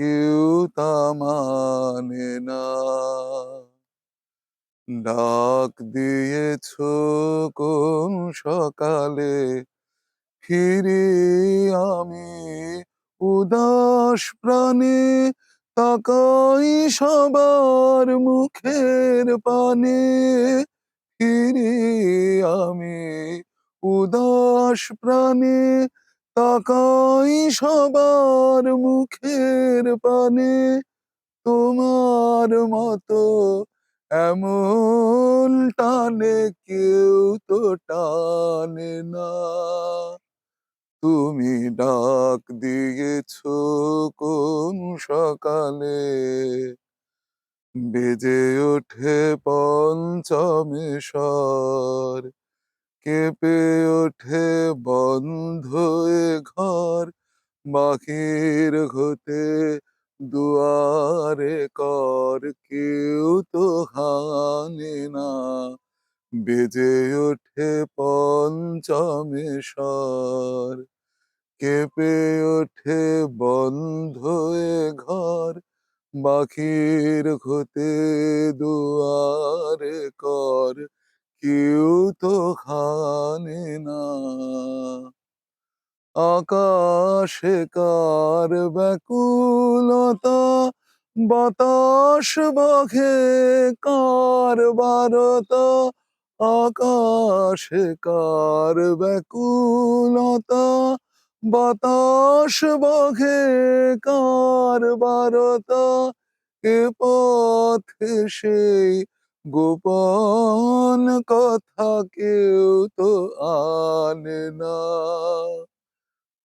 কেউ তা মানে না। ডাক দিয়েছ কোন সকালে? ফিরে আমি উদাস প্রাণে তাকাই সবার মুখের পানে। ফিরে আমি উদাস প্রাণে তাকাই সবার মুখের পানে তোমার মতো এমন টানে কেউ তো টানে না। তুমি ডাক দিয়েছ কোন সকালে? বেজে ওঠে পঞ্চমেশ্বর কেঁপে ওঠে বন্ধ ঘর বাহির হতে দুয়ারে কর কেউ তো হানে না। বেজে ওঠে পঞ্চমেশ্বর কেঁপে ওঠে বন্ধ ঘর। বাখির হতে দুয়ারে কর কেউ তো খানে না। আকাশে কার ব্যাকুলতা, বাতাস বঘে কার বারতা, আকাশে কার ব্যাকুলতা, বাতাস বঘে কার বারতা, এ পথে সেই গোপন কথা কেউ তো আনে না।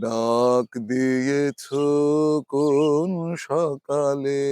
ডাক দিয়েছ কোন সকালে?